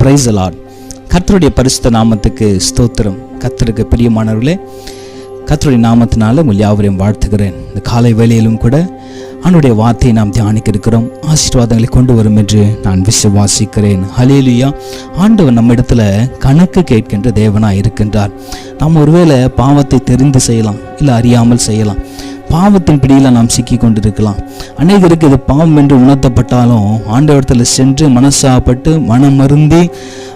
Price allot கர்த்தருடைய பரிசுத்த நாமத்துக்கு ஸ்தோத்திரம். கர்த்தருக்கு பிரியமானவர்களே கத்தருடைய நாமத்தினால உங்கள் யாவரையும் வாழ்த்துகிறேன். இந்த காலை வேளையிலும் கூட அவனுடைய வார்த்தையை நாம் தியானிக்க இருக்கிறோம். ஆசீர்வாதங்களை கொண்டு வரும் என்று நான் விசுவாசிக்கிறேன். ஹலேலுயா ஆண்டவர் நம்ம இடத்துல கணக்கு கேட்கின்ற தேவனாக இருக்கின்றார். நாம் ஒருவேளை பாவத்தை தெரிந்து செய்யலாம் இல்லை அறியாமல் செய்யலாம். பாவத்தின் பிடியில் நாம் சிக்கி கொண்டிருக்கலாம் அநேகருக்கு இது பாவம் என்று உணர்த்தப்பட்டாலும் ஆண்டவரத்தில் சென்று மனசாப்பட்டு மனம் மருந்தி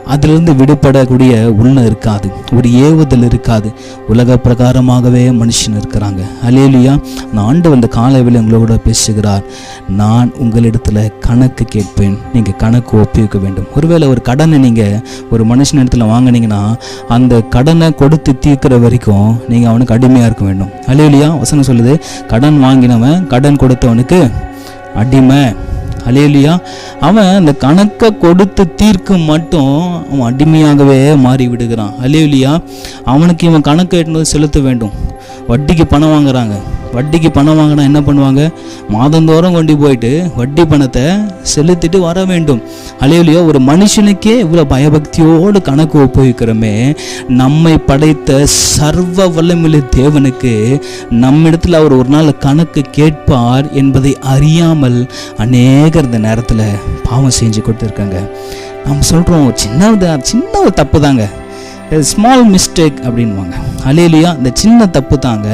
அதிலிருந்து விடுபடக்கூடிய உள்ள இருக்காது. ஒரு ஏவுதல் இருக்காது. உலக பிரகாரமாகவே மனுஷன் இருக்கிறாங்க. அலேலியா நான் ஆண்டு வந்த காலைவில் உங்களோட பேசுகிறார். நான் உங்களிடத்துல கணக்கு கேட்பேன். நீங்கள் கணக்கு ஒப்புவிக்க வேண்டும். ஒருவேளை ஒரு கடனை நீங்கள் ஒரு மனுஷன் இடத்துல வாங்கினீங்கன்னா அந்த கடனை கொடுத்து தீர்க்கிற வரைக்கும் நீங்கள் அவனுக்கு அடிமையாக இருக்க வேண்டும். அலேலியா வசனம் சொல்லுது கடன் வாங்கினவன் கடன் கொடுத்தவனுக்கு அடிமை. அலேலியா அவன் அந்த கணக்கை கொடுத்து தீர்க்கும் மட்டும் அவன் அடிமையாகவே மாறி விடுகிறான் அலேலியா அவனுக்கு இவன் கணக்கு எட்டுனது செலுத்த வேண்டும். வட்டிக்கு பணம் வாங்குறாங்க. வட்டிக்கு பணம் வாங்கினா என்ன பண்ணுவாங்க? மாதந்தோறும் கொண்டு போயிட்டு வட்டி பணத்தை செலுத்திட்டு வர வேண்டும். அலையிலையோ ஒரு மனுஷனுக்கே இவ்வளோ பயபக்தியோடு கணக்கு ஒப்புவிக்கிறோமே நம்மை படைத்த சர்வ வல்லமில்லை தேவனுக்கு நம்மிடத்தில் அவர் ஒரு நாள் கணக்கு கேட்பார் என்பதை அறியாமல் அநேகர் இந்த நேரத்தில் பாவம் செஞ்சு கொடுத்துருக்காங்க. நம்ம சொல்கிறோம் சின்ன சின்ன ஒரு தப்பு தாங்க. ஸ்மால் மிஸ்டேக் அப்படின்வாங்க அலையிலையா இந்த சின்ன தப்பு தாங்க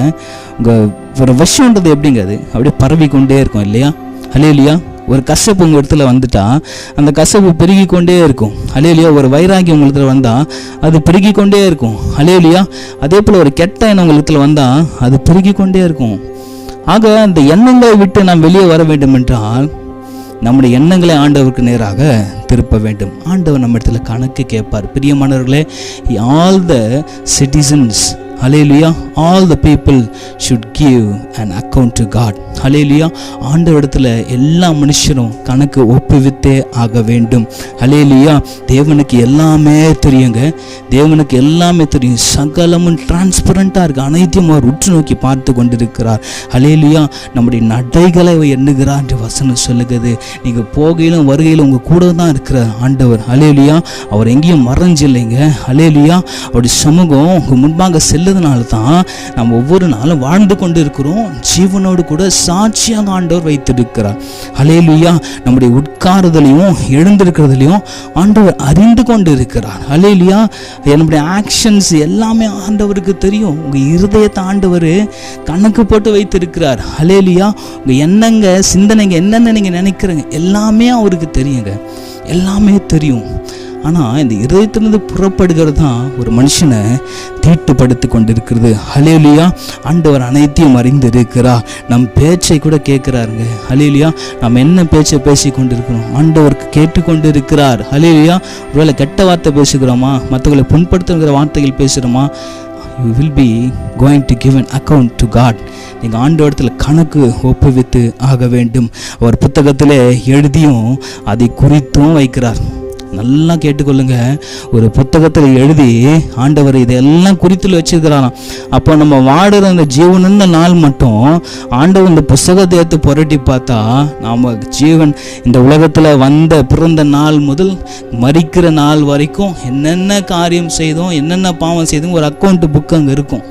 உங்கள் ஒரு விஷயன்றது எப்படிங்கிறது? அப்படியே பரவி கொண்டே இருக்கும் இல்லையா? அலையிலையா ஒரு கசப்பு உங்கள் இடத்துல வந்துட்டா அந்த கசப்பு பெருகி கொண்டே இருக்கும். அலையிலையா ஒரு வைராகி உங்கள் இடத்துல வந்தால் அது பெருகி கொண்டே இருக்கும். அலையிலையா அதே போல் ஒரு கெட்ட எண்ணம் உங்கள் இடத்துல வந்தால் அது பெருகி கொண்டே இருக்கும். ஆக அந்த எண்ணங்களை விட்டு நாம் வெளியே வர வேண்டும் என்றால் நம்முடைய எண்ணங்களை ஆண்டவருக்கு நேராக திருப்ப வேண்டும். ஆண்டவர் நம்ம இடத்துல கணக்கு கேட்பார். பிரியமானவர்களே all the citizens hallelujah all the people should give and account to God ஆண்டவர் இடத்துல எல்லா மனுஷரும் கணக்கு ஒப்புவித்து ஆக வேண்டும். அலேலியா தேவனுக்கு எல்லாமே தெரியுங்க. தேவனுக்கு எல்லாமே தெரியும். சகலமும் டிரான்ஸ்பரண்ட்டாக இருக்கு. அனைத்தையும் அவர் உற்று நோக்கி பார்த்து கொண்டிருக்கிறார். அலேலியா நம்முடைய நடைகளை அவர் எண்ணுகிறார் என்று வசனம் சொல்லுகிறது. நீங்கள் போகையிலும் வருகையிலும் உங்கள் கூட தான் இருக்கிறார் ஆண்டவர். அலேலியா அவர் எங்கேயும் மறைஞ்சில்லைங்க. அலேலியா அவருடைய சமூகம் உங்கள் முன்பாக செல்லதுனால தான் நம்ம ஒவ்வொரு நாளும் வாழ்ந்து கொண்டு இருக்கிறோம் ஜீவனோடு கூட சாட்சியாக ஆண்டவர் வைத்திருக்கிறார். அலேலியா நம்முடைய உட்கார உட்காருதலையும் எழுந்திருக்கிறதுலையும் ஆண்டவர் அறிந்து கொண்டு இருக்கிறார் ஹலேலுயா என்னுடைய ஆக்ஷன்ஸ் எல்லாமே ஆண்டவருக்கு தெரியும். உங்கள் இருதயத்தை ஆண்டவர் கணக்கு போட்டு வைத்திருக்கிறார். ஹலேலுயா உங்கள் எண்ணங்க சிந்தனைங்க என்னென்ன நீங்கள் நினைக்கிறீங்க எல்லாமே அவருக்கு தெரியுங்க. எல்லாமே தெரியும். ஆனால் இந்த இதயத்திலிருந்து புறப்படுகிறது தான் ஒரு மனுஷனை தீட்டுப்படுத்தி கொண்டிருக்கிறது. ஹலேலியா ஆண்டவர் அனைத்தையும் அறிந்து இருக்கிறார் நம் பேச்சை கூட கேட்குறாருங்க. ஹலேலியா நம்ம என்ன பேச்சை பேசி கொண்டிருக்கிறோம்? ஆண்டவருக்கு கேட்டுக்கொண்டு இருக்கிறார் ஹலேலியா ஒருவேளை கெட்ட வார்த்தை பேசுகிறோமா? மற்றவர்களை புண்படுத்துகிற வார்த்தைகள் பேசுகிறோமா? You will be going to give an account to God நீங்கள் ஆண்டவரத்தில் கணக்கு ஒப்புவித்து ஆக வேண்டும். அவர் புத்தகத்தில் எழுதியும் அதை குறித்தும் வைக்கிறார். நல்லா கேட்டுக்கொள்ளுங்க. ஒரு புத்தகத்தில் எழுதி ஆண்டவர் இதெல்லாம் குறித்தில் வச்சிருக்கிறாராம். அப்போ நம்ம வாடுற அந்த ஜீவனுన్న நாள் மட்டும் ஆண்டவர் இந்த புஸ்தகத்தை எடுத்து புரட்டி பார்த்தா நாம் ஜீவன் இந்த உலகத்தில் வந்த பிறந்த நாள் முதல் மறிக்கிற நாள் வரைக்கும் என்னென்ன காரியம் செய்தோம் என்னென்ன பாவம் செய்தோம் ஒரு அக்கௌண்ட் புக் அங்கே இருக்கும்.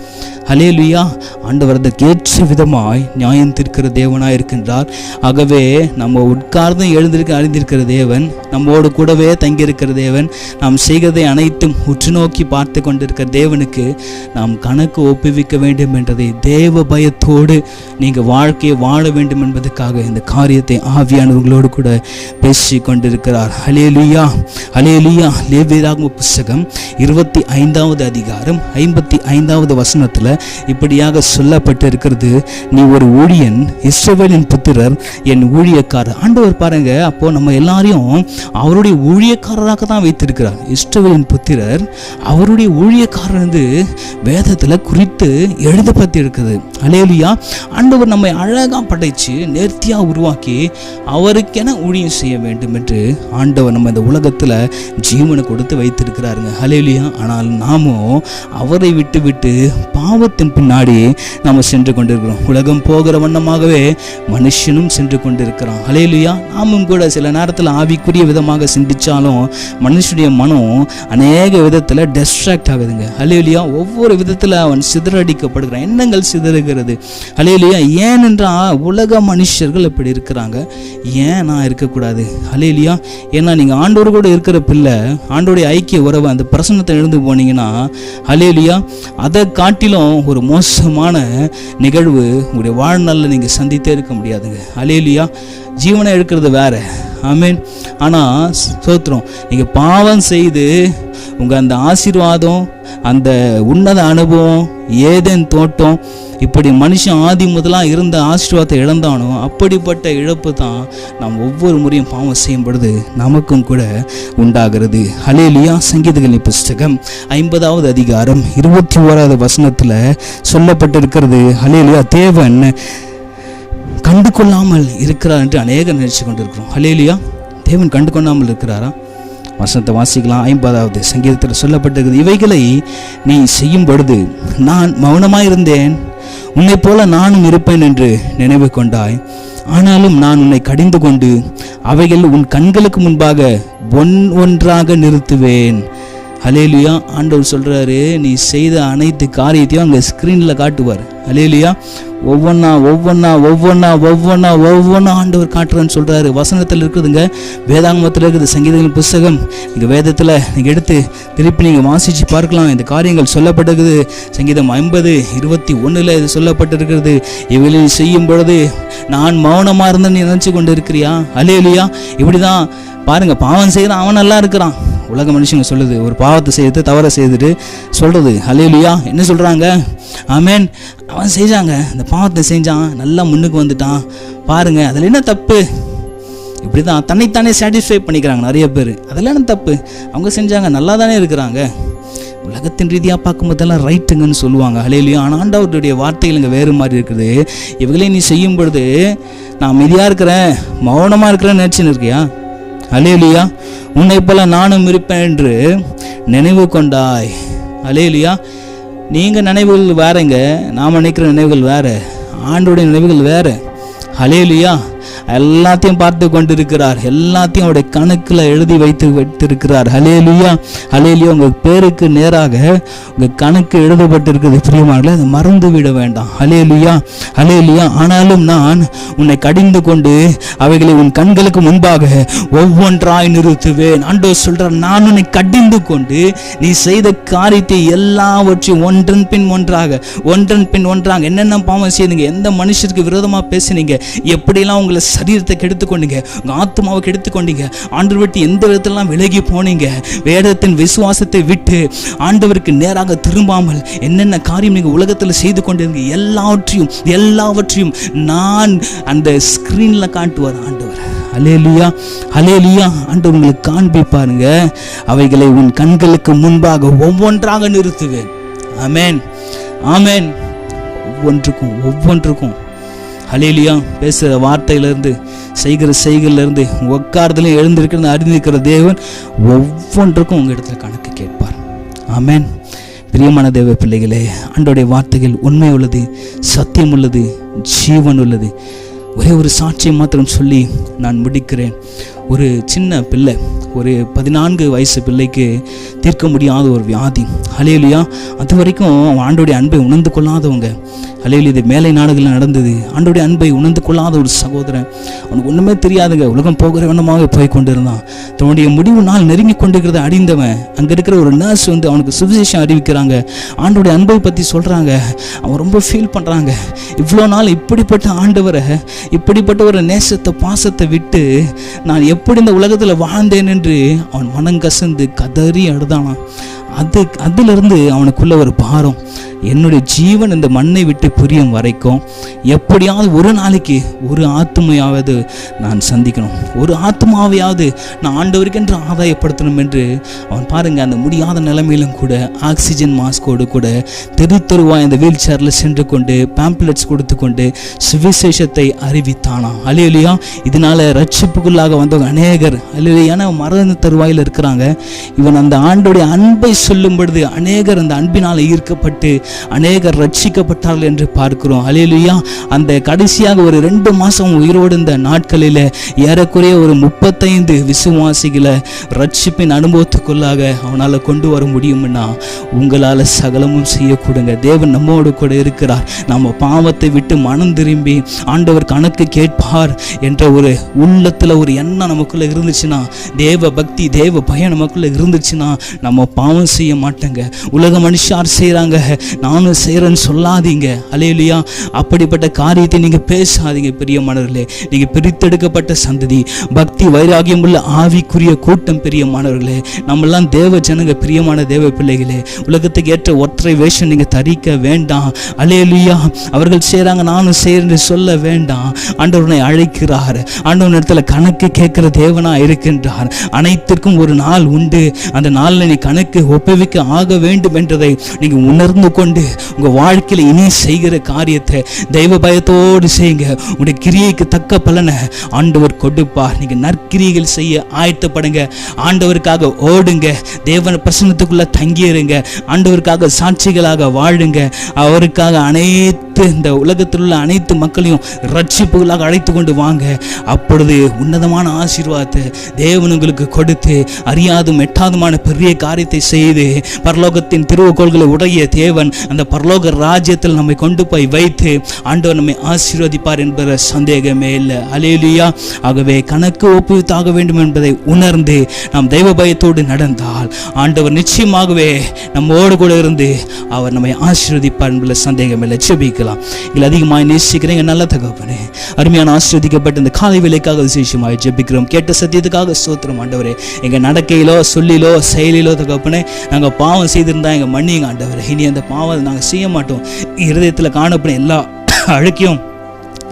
ஹலேலுயா ஆண்டவர் அதற்கு ஏற்ற விதமாய் நியாயம் தீர்க்கிற தேவனாக இருக்கின்றார். ஆகவே நம்ம உட்கார்ந்து எழுந்திருக்க அறிந்திருக்கிற தேவன் நம்மோடு கூடவே தங்கியிருக்கிற தேவன் நாம் செய்கிறதை அனைத்தும் உற்று நோக்கி பார்த்து கொண்டிருக்கிற தேவனுக்கு நாம் கணக்கு ஒப்புவிக்க வேண்டும் என்றதை தேவ பயத்தோடு நீங்கள் வாழ்க்கையை வாழ வேண்டும் என்பதற்காக இந்த காரியத்தை ஆவியானவர்களோடு கூட பேசி கொண்டிருக்கிறார். ஹலேலுயா ஹலேலுயா லேவியராகும் புஸ்தகம் இருபத்தி ஐந்தாவது அதிகாரம் ஐம்பத்தி ஐந்தாவது வசனத்தில் இப்படியாக சொல்லப்பட்டு இருக்கிறது நீ ஒரு ஊழியன் இஸ்ரவேலின் புத்திரர் என் ஊழியக்காரர். ஆண்டவர் பாருங்க அப்போ நம்ம எல்லாரையும் அவருடைய ஊழியக்காரராக தான் வைத்திருக்கிறார். இஸ்ரவேலின் புத்திரர் அவருடைய ஊழியக்காரர் வந்து வேதத்தில் குறித்து எழுதப்பட்டு இருக்குது அலேலியா ஆண்டவர் நம்மை அழகாக படைச்சு நேர்த்தியாக உருவாக்கி அவருக்கென ஊழியம் செய்ய வேண்டும் என்று ஆண்டவர் நம்ம இந்த உலகத்தில் ஜீவனை கொடுத்து வைத்திருக்கிறாருங்க. ஹலேலியா ஆனால் நாமும் அவரை விட்டு விட்டு பாவ உலகத்தின் பின்னாடி நாம் சென்று கொண்டிருக்கிறோம். உலகம் போகிற வண்ணமாகவே மனுஷனும் சென்று கொண்டிருக்கிறான். ஹலேலுயா நாமும் கூட சில நேரத்தில் ஆவிக்குரிய விதமாக சிந்திச்சாலும் மனுஷனுடைய மனம் அநேக விதத்தில் டிஸ்ட்ராக்ட் ஆகுதுங்க. ஹலேலுயா ஒவ்வொரு விதத்தில் அவன் சிதறடிக்கப்படுகிறான். எண்ணங்கள் சிதறுகிறது. ஹலேலுயா ஏனென்றால் உலக மனுஷர்கள் இப்படி இருக்கிறாங்க. ஏன் நான் இருக்கக்கூடாது? ஹலேலுயா ஏன்னா நீங்கள் ஆண்டோடு கூட இருக்கிற பிள்ளை ஆண்டோடைய ஐக்கிய உறவை அந்த பிரசன்னத்தை எழுந்து போனீங்கன்னா ஹலேலுயா அதை காட்டிலும் ஒரு மோசமான நிகழ்வு உங்களுடைய வாழ்நாளில் நீங்கள் சந்தித்தே இருக்க முடியாதுங்க. அலையிலியா ஜீவனை எடுக்கிறது வேற. மீன் ஆனால் சோத்திரம் நீங்கள் பாவம் செய்து உங்கள் அந்த ஆசீர்வாதம் அந்த உன்னத அனுபவம் ஏதேன் தோட்டம் இப்படி மனுஷன் ஆதி முதலாக இருந்த ஆசீர்வாதத்தை இழந்தானோ அப்படிப்பட்ட இழப்பு தான் நாம் ஒவ்வொரு முறையும் பாவம் செய்யும் பொழுது நமக்கும் கூட உண்டாகிறது. ஹலேலியா சங்கீதகளின் புஸ்தகம் ஐம்பதாவது அதிகாரம் இருபத்தி ஓராவது வசனத்தில் சொல்லப்பட்டிருக்கிறது. ஹலேலியா தேவன் கண்டு கொள்ளாமல் இருக்கிறார் என்று அநேகம் நினைச்சு கொண்டிருக்கிறோம். ஹலேலியா தேவன் கண்டு கொள்ளாமல் இருக்கிறாரா? வசனத்தை வாசிக்கலாம் ஐம்பதாவது சங்கீதத்தில் சொல்லப்பட்டிருக்குது இவைகளை நீ செய்யும் பொழுது நான் மௌனமாயிருந்தேன். உன்னைப் போல நானும் இருப்பேன் என்று நினைவு கொண்டாய். ஆனாலும் நான் உன்னை கடிந்து கொண்டு அவைகள் உன் கண்களுக்கு முன்பாக ஒன் ஒன்றாக நிறுத்துவேன். ஹலேலியா ஆண்டவர் சொல்கிறாரு நீ செய்த அனைத்து காரியத்தையும் அங்கே ஸ்க்ரீனில் காட்டுவார். ஹலேலியா ஒவ்வொன்றா ஒவ்வொன்றா ஒவ்வொன்றா ஒவ்வொன்றா ஒவ்வொன்றா ஆண்டவர் காட்டுறேன்னு சொல்கிறாரு வசனத்தில் இருக்குதுங்க. வேதாங்கமத்தில் இருக்குது. சங்கீதங்கள் புஸ்தகம். நீங்கள் வேதத்தில் நீங்கள் எடுத்து திருப்பி நீங்கள் வாசித்து பார்க்கலாம். இந்த காரியங்கள் சொல்லப்பட்டிருக்குது. சங்கீதம் ஐம்பது இருபத்தி ஒன்றில் இது சொல்லப்பட்டிருக்கிறது. இவளில் செய்யும் பொழுது நான் மௌனமாக இருந்தேன்னு நீ நினச்சி கொண்டு இருக்கிறியா அலேலியா இப்படி தான் பாருங்க பாவம் செய்கிறான் அவன் நல்லா இருக்கிறான். உலக மனுஷங்க சொல்லுது ஒரு பாவத்தை செய்து தவறை செய்துட்டு சொல்கிறது அலையிலியா? என்ன சொல்கிறாங்க ஆமேன். அவன் செஞ்சாங்க இந்த பாவத்தை செஞ்சான். நல்லா முன்னுக்கு வந்துட்டான். பாருங்கள் அதில் என்ன தப்பு? இப்படி தான் தன்னைத்தானே சாட்டிஸ்ஃபை பண்ணிக்கிறாங்க நிறைய பேர். அதெல்லாம் என்ன தப்பு? அவங்க செஞ்சாங்க நல்லா தானே இருக்கிறாங்க. உலகத்தின் ரீதியாக பார்க்கும்போதெல்லாம் ரைட்டுங்கன்னு சொல்லுவாங்க. அலையிலையும் ஆனால் ஆண்டவருடைய வார்த்தைகள் இங்கே வேறு மாதிரி இருக்குது. இவங்களே நீ செய்யும் பொழுது நான் அமைதியாக இருக்கிறேன் மௌனமாக இருக்கிறேன்னு நினச்சின்னு இருக்கியா? அலேலியா உன்னை போல நானும் இருப்பேன் என்று நினைவு கொண்டாய். அலையிலையா நீங்கள் நினைவுகள் வேறங்க நாம் நினைக்கிற நினைவுகள் வேறு. ஆண்டோடைய நினைவுகள் வேற. அலேலியா எல்லாத்தையும் பார்த்து கொண்டிருக்கிறார். எல்லாத்தையும் அவருடைய கணக்கில் எழுதி வைத்து வைத்திருக்கிறார். ஹலேலியா ஹலேலியா உங்கள் பேருக்கு நேராக உங்கள் கணக்கு எழுதப்பட்டிருக்கிறது பிரியமானல அதை மறந்து விட வேண்டாம். ஹலேலியா ஹலேலியா ஆனாலும் நான் உன்னை கடிந்து கொண்டு அவைகளை உன் கண்களுக்கு முன்பாக ஒவ்வொன்றாய் நிறுத்துவேன். ஆண்டோ சொல்கிறார் நான் உன்னை கடிந்து கொண்டு நீ செய்த காரியத்தை எல்லாவற்றையும் ஒன்றன் பின் ஒன்றாக ஒன்றன் பின் ஒன்றாக என்னென்ன பாவம் செய்தீங்க எந்த மனுஷருக்கு விரோதமாக பேசுனீங்க எப்படிலாம் உங்களை சரீரத்தை கெடுத்துக்கொண்டீங்க உங்கள் ஆத்மாவை கெடுத்துக்கொண்டீங்க ஆண்டவர் விட்டு எந்த விதத்திலலாம் விலகி போனீங்க. வேதத்தின் விசுவாசத்தை விட்டு ஆண்டவருக்கு நேராக திரும்பாமல் என்னென்ன காரியம் நீங்கள் உலகத்தில் செய்து கொண்டிருங்க எல்லாவற்றையும் எல்லாவற்றையும் நான் அந்த ஸ்க்ரீனில் காட்டுவார் ஆண்டவர். அலேலியா அலேலியா ஆண்டவர் உங்களுக்கு காண்பிப்பாருங்க. அவைகளை உன் கண்களுக்கு முன்பாக ஒவ்வொன்றாக நிறுத்துவேன். ஆமேன் ஆமேன் ஒவ்வொன்றுக்கும் ஒவ்வொன்றுக்கும். ஹலேலியா பேசுகிற வார்த்தையிலேருந்து செய்கிற செய்கையிலேருந்து உட்காரத்துலையும் எழுந்திருக்கிறது அறிந்திருக்கிற தேவன் ஒவ்வொன்றுக்கும் உங்கள் இடத்துல கணக்கு கேட்பார். ஆமேன். பிரியமான தேவ பிள்ளைகளே அன்றோடைய வார்த்தைகள் உண்மை உள்ளது சத்தியம் உள்ளது ஜீவன் உள்ளது. ஒரே ஒரு சாட்சியை மாத்திரம் சொல்லி நான் முடிக்கிறேன். ஒரு சின்ன பிள்ளை ஒரு பதினான்கு வயசு பிள்ளைக்கு தீர்க்க முடியாத ஒரு வியாதி. அலையிலையா அது வரைக்கும் அவன் ஆண்டோடைய அன்பை உணர்ந்து கொள்ளாதவங்க. அலையில் இது மேலை நாடுகளில் நடந்தது. ஆண்டோடைய அன்பை உணர்ந்து கொள்ளாத ஒரு சகோதரன். அவனுக்கு ஒன்றுமே தெரியாதுங்க. உலகம் போகிற வண்ணமாக போய் கொண்டிருந்தான். தன்னுடைய முடிவு நாள் நெருங்கி கொண்டிருக்கிறத அடிந்தவன் அங்கே இருக்கிற ஒரு நர்ஸ் வந்து அவனுக்கு சுவிசேஷம் அறிவிக்கிறாங்க. ஆண்டோடைய அன்பை பற்றி சொல்கிறாங்க அவன் ரொம்ப ஃபீல் பண்ணுறாங்க இவ்வளோ நாள் இப்படிப்பட்ட ஆண்டவரை இப்படிப்பட்ட ஒரு நேசத்தை பாசத்தை விட்டு நான் எப்படி இந்த உலகத்தில் வாழ்ந்தேன் என்று அவன் மனம் கசந்து கதறி அழுதானான் அது அதிலிருந்து அவனுக்குள்ள ஒரு பாரம். என்னுடைய ஜீவன் இந்த மண்ணை விட்டு புரியும் வரைக்கும் எப்படியாவது ஒரு நாளைக்கு ஒரு ஆத்மையாவது நான் சந்திக்கணும். ஒரு ஆத்மாவையாவது நான் ஆண்டவருக்கென்று ஆதாயப்படுத்தணும் என்று அவன் பாருங்கள் அந்த முடியாத நிலைமையிலும் கூட ஆக்சிஜன் மாஸ்கோடு கூட தெரு தெருவாய் அந்த வீல் சேரில் சென்று கொண்டு பேம்ப்ளெட்ஸ் கொடுத்து கொண்டு சுவிசேஷத்தை அறிவித்தானா? அலையிலையா இதனால ரட்சிப்புக்குள்ளாக வந்தவங்க அநேகர். அலையிலையான மரண தருவாயில் இருக்கிறாங்க. இவன் அந்த ஆண்டோடைய அன்பை சொல்லும் பொழுது அநேகர் அந்த அன்பினால் ஈர்க்கப்பட்டு அநேகர் ரட்சிக்கப்பட்டார்கள் என்று பார்க்கிறோம். அலையிலுயா அந்த கடைசியாக ஒரு ரெண்டு மாதம் உயிரோடு இருந்த நாட்களில் ஏறக்குறைய ஒரு முப்பத்தைந்து விசுவாசிகளை ரட்சிப்பின் அனுபவத்துக்குள்ளாக அவனால் கொண்டு வர முடியும்னா உங்களால் சகலமும் செய்யக்கூடுங்க. தேவன் நம்மோடு கூட இருக்கிறார். நம்ம பாவத்தை விட்டு மனம் திரும்பி ஆண்டவர் கணக்கு கேட்பார் என்ற ஒரு உள்ளத்தில் ஒரு எண்ணம் நமக்குள்ளே இருந்துச்சுன்னா தேவ பக்தி தேவ பயம் நமக்குள்ளே இருந்துச்சுன்னா நம்ம பாவம் செய்ய மாட்டேங்க உலக மனுஷார் செய்கிறாங்க நானும் செய்கிறேன்னு சொல்லாதீங்க. அலையிலையா அப்படிப்பட்ட காரியத்தை நீங்கள் பேசாதீங்க பிரியமானவர்களே நீங்கள் பிரித்தெடுக்கப்பட்ட சந்ததி பக்தி வைராகியம் உள்ள ஆவிக்குரிய கூட்டம் பிரியமானவர்களே நம்மெல்லாம் தேவ ஜனங்க பிரியமான தேவ பிள்ளைகளே. உலகத்துக்கு ஏற்ற ஒற்றை வேஷம் நீங்கள் தரிக்க வேண்டாம். அலையிலையா அவர்கள் செய்கிறாங்க நானும் செய்கிறேன்னு சொல்ல வேண்டாம். ஆண்டவனை அழைக்கிறார். ஆண்டவன் இடத்துல கணக்கு கேட்கிற தேவனா இருக்கின்றார். அனைத்திற்கும் ஒரு நாள் உண்டு. அந்த நாளில் நீ கணக்கு ஒப்புவிக்க ஆக வேண்டும் என்றதை நீங்கள் உணர்ந்து கொண்டு உங்கள் வாழ்க்கையில் இனி செய்கிற காரியத்தை தெய்வ பயத்தோடு செய்யுங்க. உங்களுடைய கிரியைக்கு தக்க பலனை ஆண்டவர் கொடுப்பார். நீங்கள் நற்கிரியைகள் செய்ய ஆயத்தப்படுங்க. ஆண்டவருக்காக ஓடுங்க. தேவன பிரசன்னத்துக்குள்ள தங்கியிருங்க. ஆண்டவருக்காக சாட்சிகளாக வாழுங்க. அவருக்காக அனைத்து இந்த உலகத்தில் உள்ள அனைத்து மக்களையும் ரட்சிப்புகளாக அழைத்து கொண்டு வாங்க. அப்பொழுது உன்னதமான ஆசீர்வாதத்தை தேவன் உங்களுக்கு கொடுத்து அறியாதும் எட்டாதுமான பெரிய காரியத்தை செய்து பரலோகத்தின் திருவுகோள்களை உடைய தேவன் அந்த பரலோக ராஜ்யத்தில் நம்மை கொண்டு போய் வைத்து ஆண்டவர் நம்மை ஆசீர்வதிப்பார் என்பது சந்தேகமே இல்லை. அலேலியா ஆகவே கணக்கு ஒப்புவித்தாக வேண்டும் என்பதை உணர்ந்து நாம் தெய்வ பயத்தோடு நடந்தால் ஆண்டவர் நிச்சயமாகவே நம்மோடு கூட இருந்து அவர் நம்மை ஆசீர்வதிப்பார் என்பதில் சந்தேகம் இல்லை. ஜெபிக்கலாம். இல்லை அதிகமாக நேசிக்கிறேன் எங்கள் நல்ல தகப்பனே அருமையான ஆசீர்வதிக்கப்பட்ட இந்த காலை விலைக்காக விசேஷமாக ஜெபிக்கிறோம். கேட்ட சத்தியத்துக்காக சோத்திரம் ஆண்டவரே. எங்கள் நடக்கையிலோ சொல்லிலோ செயலிலோ தகப்பனே நாங்கள் பாவம் செய்திருந்தா எங்கள் மன்னிங்க ஆண்டவர். இனி அந்த பாவம் நாங்கள் செய்ய மாட்டோம். இருதயத்தில் காணப்படும் எல்லா அழுக்கையும்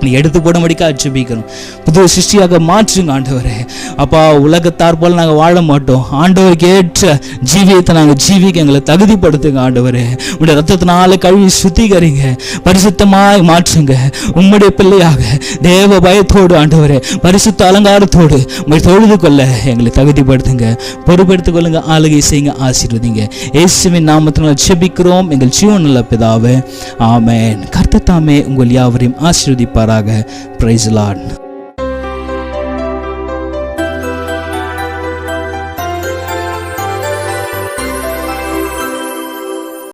நீ எடுத்து போடும்படிக்காக ஜெபிக்கிறோம் புது சிருஷ்டியாக மாற்றுங்க ஆண்டவரே. அப்பா உலகத்தார் போல் நாங்கள் வாழ மாட்டோம். ஆண்டவருக்கு ஏற்ற ஜீவியத்தை நாங்கள் ஜீவிக்க எங்களை தகுதிப்படுத்துங்க ஆண்டவரே. உடைய ரத்தத்தினால கழுவி சுத்திகரிங்க. பரிசுத்தமாய் மாற்றுங்க. உம்முடைய பிள்ளையாக தேவ பயத்தோடு ஆண்டவரே பரிசுத்த அலங்காரத்தோடு உங்களை தொழுது கொள்ள எங்களை தகுதிப்படுத்துங்க. பொறுப்பெடுத்துக் கொள்ளுங்க ஆளுகை செய்யுங்க ஆசீர்வதிங்க. இயேசுவின் நாமத்தினால் ஜெபிக்கிறோம். எங்கள் ஜீவன் நல்ல பிதாவே ஆமேன். கர்த்தத்தாமே உங்கள் யாவரையும் ஆசீர்வதிப்பாராக பிரைஸ்லான்